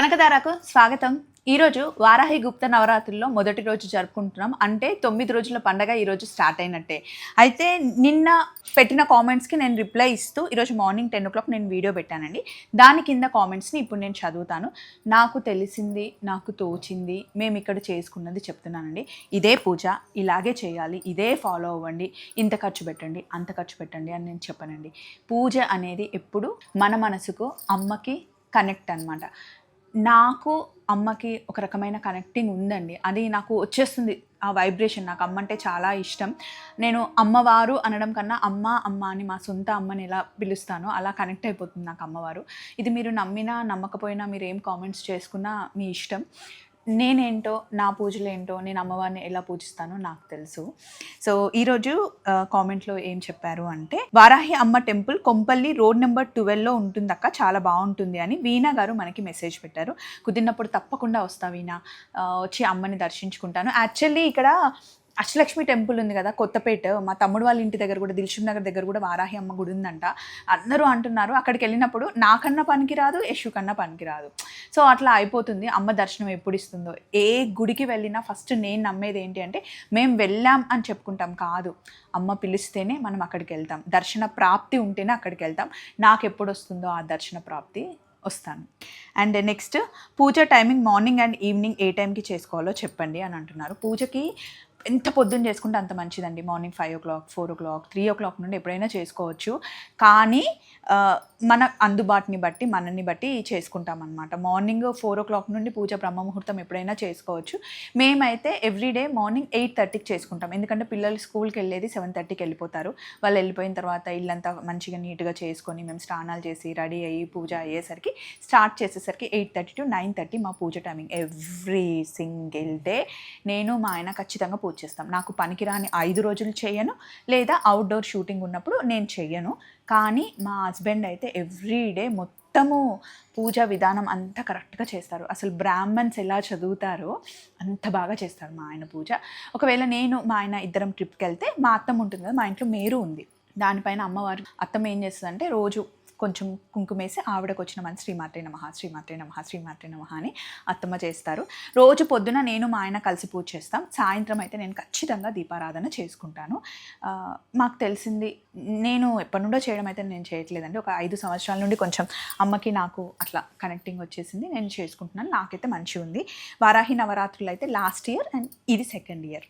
కనకదారకు స్వాగతం. ఈరోజు వారాహి గుప్త నవరాత్రుల్లో మొదటి రోజు జరుపుకుంటున్నాం. అంటే తొమ్మిది రోజుల పండగ ఈరోజు స్టార్ట్ అయినట్టే. అయితే నిన్న పెట్టిన కామెంట్స్కి నేను రిప్లై ఇస్తూ ఈరోజు మార్నింగ్ టెన్ ఓ క్లాక్ నేను వీడియో పెట్టానండి. దాని కింద కామెంట్స్ని ఇప్పుడు నేను చదువుతాను. నాకు తెలిసింది నాకు తోచింది మేము ఇక్కడ చేసుకున్నది చెప్తున్నానండి. ఇదే పూజ ఇలాగే చేయాలి ఇదే ఫాలో అవ్వండి ఇంత ఖర్చు పెట్టండి అంత ఖర్చు పెట్టండి అని నేను చెప్పనండి. పూజ అనేది ఎప్పుడు మన మనసుకు అమ్మకి కనెక్ట్ అన్నమాట. నాకు అమ్మకి ఒక రకమైన కనెక్టింగ్ ఉందండి. అది నాకు వచ్చేస్తుంది. ఆ వైబ్రేషన్ నాకు అమ్మ అంటే చాలా ఇష్టం. నేను అమ్మవారు అనడం కన్నా అమ్మ అమ్మ అని మా సొంత అమ్మని ఎలా పిలుస్తానో అలా కనెక్ట్ అయిపోతుంది నాకు అమ్మవారు. ఇది మీరు నమ్మినా నమ్మకపోయినా మీరు ఏం కామెంట్స్ చేసుకున్నా మీ ఇష్టం. నేనేంటో నా పూజలు ఏంటో నేను అమ్మవారిని ఎలా పూజిస్తానో నాకు తెలుసు. సో ఈరోజు కామెంట్లో ఏం చెప్పారు అంటే వారాహి అమ్మ టెంపుల్ కొంపల్లి రోడ్ నెంబర్ ట్వెల్వ్లో ఉంటుంది అక్క చాలా బాగుంటుంది అని వీణా గారు మనకి మెసేజ్ పెట్టారు. కుదిరినప్పుడు తప్పకుండా వస్తా వీణా. వచ్చి అమ్మని దర్శించుకుంటాను. యాక్చువల్లీ ఇక్కడ అష్టలక్ష్మి టెంపుల్ ఉంది కదా కొత్తపేట. మా తమ్ముడు వాళ్ళ ఇంటి దగ్గర కూడా దిల్షుబ్ నగర్ దగ్గర కూడా వారాహి అమ్మ గుడి ఉందంట. అందరూ అంటున్నారు అక్కడికి వెళ్ళినప్పుడు నాకన్నా పనికి రాదు యశు కన్నా పనికి రాదు. సో అట్లా అయిపోతుంది. అమ్మ దర్శనం ఎప్పుడు ఇస్తుందో? ఏ గుడికి వెళ్ళినా ఫస్ట్ నేను నమ్మేది ఏంటి అంటే మేము వెళ్ళాం అని చెప్పుకుంటాం కాదు. అమ్మ పిలిస్తేనే మనం అక్కడికి వెళ్తాం. దర్శన ప్రాప్తి ఉంటేనే అక్కడికి వెళ్తాం. నాకు ఎప్పుడు వస్తుందో ఆ దర్శన ప్రాప్తి వస్తాను. And next puja timing morning and evening ఏ టైంకి చేసుకోవాలో చెప్పండి అని అంటున్నారు. పూజకి ఎంత పొద్దున్న చేసుకుంటే అంత మంచిదండి. Morning five o'clock four o'clock three o'clock నుండి ఎప్పుడైనా చేసుకోవచ్చు. కానీ మన అందుబాటుని బట్టి మనని బట్టి చేసుకుంటాం అనమాట మార్నింగ్ ఫోర్ ఓ క్లాక్ నుండి పూజ బ్రహ్మ ముహూర్తం ఎప్పుడైనా చేసుకోవచ్చు. మేమైతే ఎవ్రీడే మార్నింగ్ ఎయిట్ థర్టీకి చేసుకుంటాం. ఎందుకంటే పిల్లలు స్కూల్కి వెళ్ళేది సెవెన్ థర్టీకి వెళ్ళిపోతారు. వాళ్ళు వెళ్ళిపోయిన తర్వాత ఇల్లంతా మంచిగా నీట్గా చేసుకొని మేము స్నానాలు చేసి రెడీ అయ్యి పూజ అయ్యేసరికి స్టార్ట్ చేసేసరికి eight thirty to nine thirty మా పూజ టైమింగ్. ఎవ్రీ సింగిల్ డే నేను మా ఆయన ఖచ్చితంగా పూజ చేస్తాం నాకు పనికిరాని ఐదు రోజులు చేయను లేదా అవుట్డోర్ షూటింగ్ ఉన్నప్పుడు నేను చెయ్యను. కానీ మా హస్బెండ్ అయితే ఎవ్రీ డే మొత్తము పూజా విధానం అంతా కరెక్ట్గా చేస్తారు. అసలు బ్రాహ్మణ్స్ ఎలా చదువుతారో అంత బాగా చేస్తారు మా ఆయన పూజ. ఒకవేళ నేను మా ఆయన ఇద్దరం ట్రిప్కి వెళ్తే మా అత్తమ్మ ఉంటుంది కదా మా ఇంట్లో మేరు ఉంది. దానిపైన అమ్మవారు అత్తమ్మ ఏం చేస్తుందంటే రోజు కొంచెం కుంకుమేసి ఆవిడకు వచ్చిన మన శ్రీమాతే నమ శ్రీమాతే నమ శ్రీమాతే నమ అని అత్తమ్మ చేస్తారు. రోజు పొద్దున నేను మా ఆయన కలిసి పూజ చేస్తాం. సాయంత్రం అయితే నేను ఖచ్చితంగా దీపారాధన చేసుకుంటాను. మాకు తెలిసింది నేను ఎప్పటి నుండో చేయడం అయితే నేను చేయట్లేదండి. ఒక ఐదు సంవత్సరాల నుండి కొంచెం అమ్మకి నాకు అట్లా కనెక్టింగ్ వచ్చేసింది. నేను చేసుకుంటున్నాను. నాకైతే మంచి ఉంది. వారాహి నవరాత్రులు అయితే లాస్ట్ ఇయర్ అండ్ ఇది సెకండ్ ఇయర్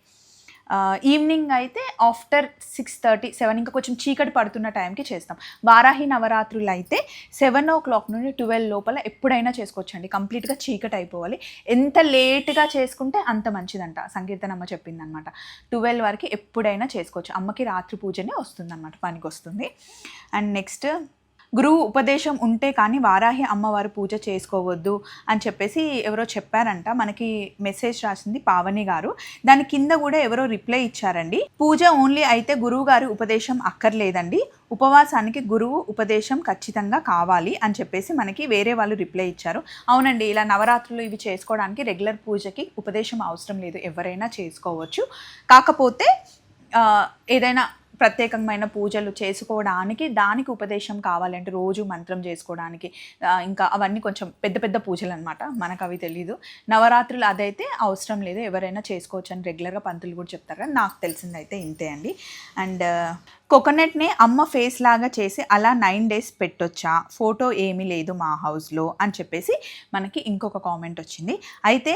ఈవినింగ్ అయితే ఆఫ్టర్ సిక్స్ థర్టీ సెవెన్ ఇంకా కొంచెం చీకటి పడుతున్న టైంకి చేస్తాం. వారాహి నవరాత్రులు అయితే సెవెన్ ఓ క్లాక్ నుండి ట్వెల్వ్ లోపల ఎప్పుడైనా చేసుకోవచ్చండి. కంప్లీట్గా చీకటి అయిపోవాలి. ఎంత లేట్గా చేసుకుంటే అంత మంచిదంట. సంకీర్తనమ్మ చెప్పిందనమాట. ట్వెల్వ్ వరకు ఎప్పుడైనా చేసుకోవచ్చు. అమ్మకి రాత్రి పూజనే వస్తుందన్నమాట పనికి వస్తుంది. అండ్ నెక్స్ట్ గురువు ఉపదేశం ఉంటే కానీ వారాహి అమ్మవారు పూజ చేసుకోవద్దు అని చెప్పేసి ఎవరో చెప్పారంట. మనకి మెసేజ్ రాసింది పావని గారు. దాని కింద కూడా ఎవరో రిప్లై ఇచ్చారండి. పూజ ఓన్లీ అయితే గురువు గారి ఉపదేశం అక్కర్లేదండి. ఉపవాసానికి గురువు ఉపదేశం ఖచ్చితంగా కావాలి అని చెప్పేసి మనకి వేరే వాళ్ళు రిప్లై ఇచ్చారు. అవునండి ఇలా నవరాత్రులు ఇవి చేసుకోవడానికి రెగ్యులర్ పూజకి ఉపదేశం అవసరం లేదు. ఎవరైనా చేసుకోవచ్చు. కాకపోతే ఏదైనా ప్రత్యేకమైన పూజలు చేసుకోవడానికి దానికి ఉపదేశం కావాలంటే రోజు మంత్రం చేసుకోవడానికి ఇంకా అవన్నీ కొంచెం పెద్ద పెద్ద పూజలు అనమాట మనకు అవి తెలీదు. నవరాత్రులు అదైతే అవసరం లేదు. ఎవరైనా చేసుకోవచ్చు అని రెగ్యులర్గా పంతులు కూడా చెప్తారు కానీ నాకు తెలిసిందైతే ఇంతే అండి. అండ్ కోకోనట్ని అమ్మ ఫేస్ లాగా చేసి అలా నైన్ డేస్ పెట్టొచ్చా? ఫోటో ఏమీ లేదు మా హౌస్లో అని చెప్పేసి మనకి ఇంకొక కామెంట్ వచ్చింది. అయితే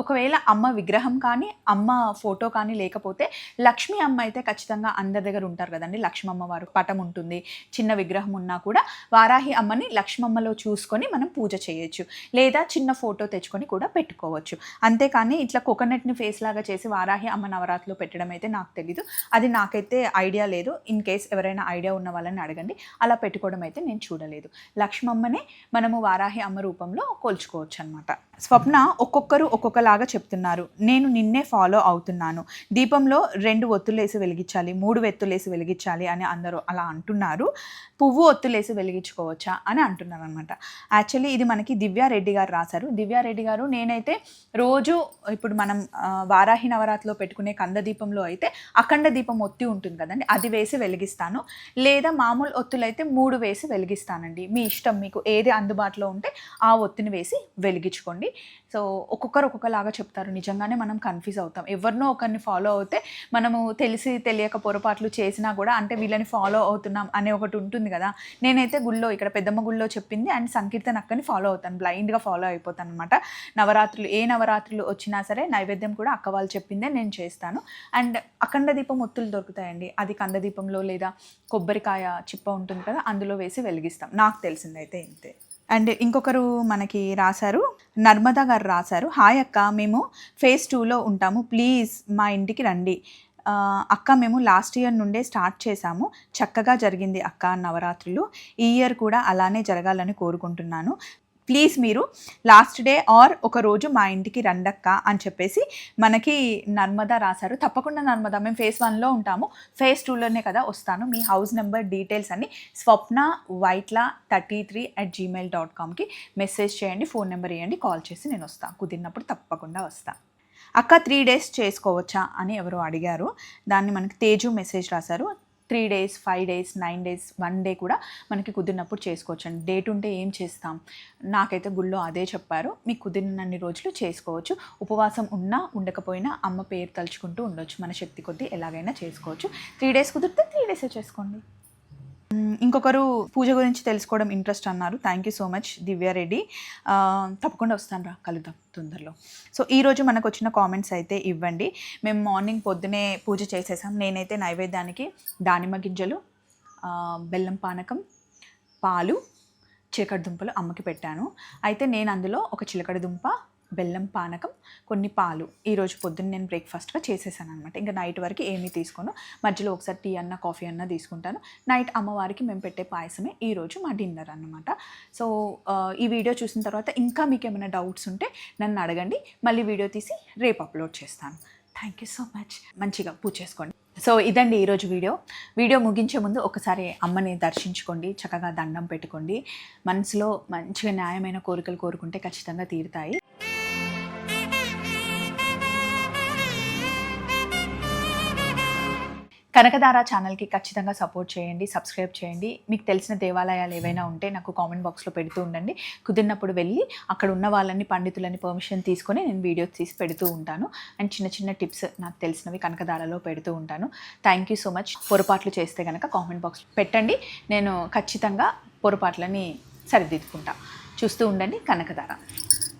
ఒకవేళ అమ్మ విగ్రహం కానీ అమ్మ ఫోటో కానీ లేకపోతే లక్ష్మీ అమ్మ అయితే ఖచ్చితంగా అందరి దగ్గర ఉంటారు కదండి. లక్ష్మమ్మ వారు పటం ఉంటుంది. చిన్న విగ్రహం ఉన్నా కూడా వారాహి అమ్మని లక్ష్మమ్మలో చూసుకొని మనం పూజ చేయొచ్చు. లేదా చిన్న ఫోటో తెచ్చుకొని కూడా పెట్టుకోవచ్చు. అంతేకాని ఇట్లా కోకోనట్ని ఫేస్ లాగా చేసి వారాహి అమ్మ నవరాత్రిలో పెట్టడం అయితే నాకు తెలీదు. అది నాకైతే ఐడియా లేదు. ఇన్ కేస్ ఎవరైనా ఐడియా ఉన్న వాళ్ళని అడగండి. అలా పెట్టుకోవడం అయితే నేను చూడలేదు. లక్ష్మమ్మనే మనము వారాహి అమ్మ రూపంలో కొలుచుకోవచ్చు అనమాట స్వప్న ఒక్కొక్కరు ఒక్కొక్కలాగా చెప్తున్నారు. నేను నిన్నే ఫాలో అవుతున్నాను. దీపంలో రెండు ఒత్తులేసి వెలిగించాలి మూడు వెత్తులేసి వెలిగించాలి అని అందరూ అలా అంటున్నారు. పువ్వు ఒత్తులేసి వెలిగించుకోవచ్చా అని అంటున్నారు అనమాట యాక్చువల్లీ ఇది మనకి దివ్యారెడ్డి గారు రాశారు. దివ్యారెడ్డి గారు నేనైతే రోజు ఇప్పుడు మనం వారాహి నవరాత్రిలో పెట్టుకునే కంద దీపంలో అయితే అఖండ దీపం ఒత్తి ఉంటుంది కదండి అది వేసి వెలిగిస్తాను. లేదా మామూలు ఒత్తులు అయితే మూడు వేసి వెలిగిస్తానండి. మీ ఇష్టం మీకు ఏది అందుబాటులో ఉంటే ఆ ఒత్తిని వేసి వెలిగించుకోండి. సో ఒక్కొక్కరు ఒక్కొక్కలాగా చెప్తారు. నిజంగానే మనం కన్ఫ్యూజ్ అవుతాం. ఎవరినో ఒకరిని ఫాలో అవుతే మనము తెలిసి తెలియక పొరపాట్లు చేసినా కూడా అంటే వీళ్ళని ఫాలో అవుతున్నాం అనే ఒకటి ఉంటుంది కదా. నేనైతే గుళ్ళో ఇక్కడ పెద్దమ్మ గుళ్ళో చెప్పింది అండ్ సంకీర్తన అక్కని ఫాలో అవుతాను. బ్లైండ్గా ఫాలో అయిపోతాను అనమాట నవరాత్రులు ఏ నవరాత్రులు వచ్చినా సరే నైవేద్యం కూడా అక్క వాళ్ళు చెప్పిందే నేను చేస్తాను. అండ్ అఖండ దీపం ఒత్తులు దొరుకుతాయండి. అది కంద దీపంలో లేదా కొబ్బరికాయ చిప్ప ఉంటుంది కదా అందులో వేసి వెలిగిస్తాం. నాకు తెలిసిందైతే ఇంతే. అండ్ ఇంకొకరు మనకి రాశారు నర్మదా గారు రాశారు. హాయ్ అక్క మేము ఫేజ్ టూలో ఉంటాము. ప్లీజ్ మా ఇంటికి రండి. అక్క మేము లాస్ట్ ఇయర్ నుండే స్టార్ట్ చేశాము. చక్కగా జరిగింది అక్క నవరాత్రులు. ఈ ఇయర్ కూడా అలానే జరగాలని కోరుకుంటున్నాను. ప్లీజ్ మీరు లాస్ట్ డే ఆర్ ఒక రోజు మా ఇంటికి రండక్క అని చెప్పేసి మనకి నర్మదా రాశారు. తప్పకుండా నర్మదా మేము ఫేస్ వన్లో ఉంటాము. ఫేస్ టూలోనే కదా వస్తాను. మీ హౌస్ నెంబర్ డీటెయిల్స్ అన్ని Swapna Vaitla thirty three at Gmail dot కామ్కి message చేయండి ఫోన్ నెంబర్ ఇవ్వండి కాల్ చేసి నేను వస్తాను కుదిరినప్పుడు తప్పకుండా వస్తాను అక్క త్రీ డేస్ చేసుకోవచ్చా అని ఎవరో అడిగారు. దాన్ని మనకి తేజు మెసేజ్ రాశారు. Three days five days nine days one day కూడా మనకి కుదిరినప్పుడు చేసుకోవచ్చు. అండి డేట్ ఉంటే ఏం చేస్తాం? నాకైతే గుళ్ళో అదే చెప్పారు. మీకు కుదిరినన్ని రోజులు చేసుకోవచ్చు. ఉపవాసం ఉన్నా ఉండకపోయినా అమ్మ పేరు తలుచుకుంటూ ఉండొచ్చు. మన శక్తి కొద్దీ ఎలాగైనా చేసుకోవచ్చు. త్రీ డేస్ కుదిరితే త్రీ డేసే చేసుకోండి. ఇంకొకరు పూజ గురించి తెలుసుకోవడం ఇంట్రెస్ట్ అన్నారు. Thank you so much Divya Reddy తప్పకుండా వస్తాను రా కలుద్దాం తొందరలో. సో ఈరోజు మనకు వచ్చిన కామెంట్స్ అయితే ఇవ్వండి. మేము మార్నింగ్ పొద్దునే పూజ చేసేసాం. నేనైతే నైవేద్యానికి దానిమ్మ గింజలు బెల్లం పానకం పాలు చిలకడ దుంపలు అమ్మకి పెట్టాను. అయితే నేను అందులో ఒక చిలకడ దుంప బెల్లం పానకం కొన్ని పాలు. ఈరోజు పొద్దున్న నేను బ్రేక్ఫాస్ట్గా చేసేసాను అనమాట ఇంకా నైట్ వరకు ఏమీ తీసుకోను. మధ్యలో ఒకసారి టీ అన్న కాఫీ అన్న తీసుకుంటాను. నైట్ అమ్మవారికి మేము పెట్టే పాయసమే ఈరోజు మా డిన్నర్ అనమాట సో ఈ వీడియో చూసిన తర్వాత ఇంకా మీకు ఏమైనా డౌట్స్ ఉంటే నన్ను అడగండి. మళ్ళీ వీడియో తీసి రేపు అప్లోడ్ చేస్తాను. థ్యాంక్ యూ సో మచ్ మంచిగా పూజ చేసుకోండి. సో ఇదండి ఈరోజు వీడియో వీడియో ముగించే ముందు ఒకసారి అమ్మని దర్శించుకోండి. చక్కగా దండం పెట్టుకోండి. మనసులో మంచిగా న్యాయమైన కోరికలు కోరుకుంటే ఖచ్చితంగా తీరుతాయి. కనకదార ఛానల్కి ఖచ్చితంగా సపోర్ట్ చేయండి సబ్స్క్రైబ్ చేయండి. మీకు తెలిసిన దేవాలయాలు ఏవైనా ఉంటే నాకు కామెంట్ బాక్స్లో పెడుతూ ఉండండి. కుదిరినప్పుడు వెళ్ళి అక్కడ ఉన్న వాళ్ళని పండితులని పర్మిషన్ తీసుకొని నేను వీడియోస్ తీసి పెడుతూ ఉంటాను. అండ్ చిన్న చిన్న టిప్స్ నాకు తెలిసినవి కనకదారలో పెడుతూ ఉంటాను. థ్యాంక్ యూ సో మచ్ పొరపాట్లు చేస్తే కనుక కామెంట్ బాక్స్ పెట్టండి. నేను ఖచ్చితంగా పొరపాట్లని సరిదిద్దుకుంటా. చూస్తూ ఉండండి కనకదార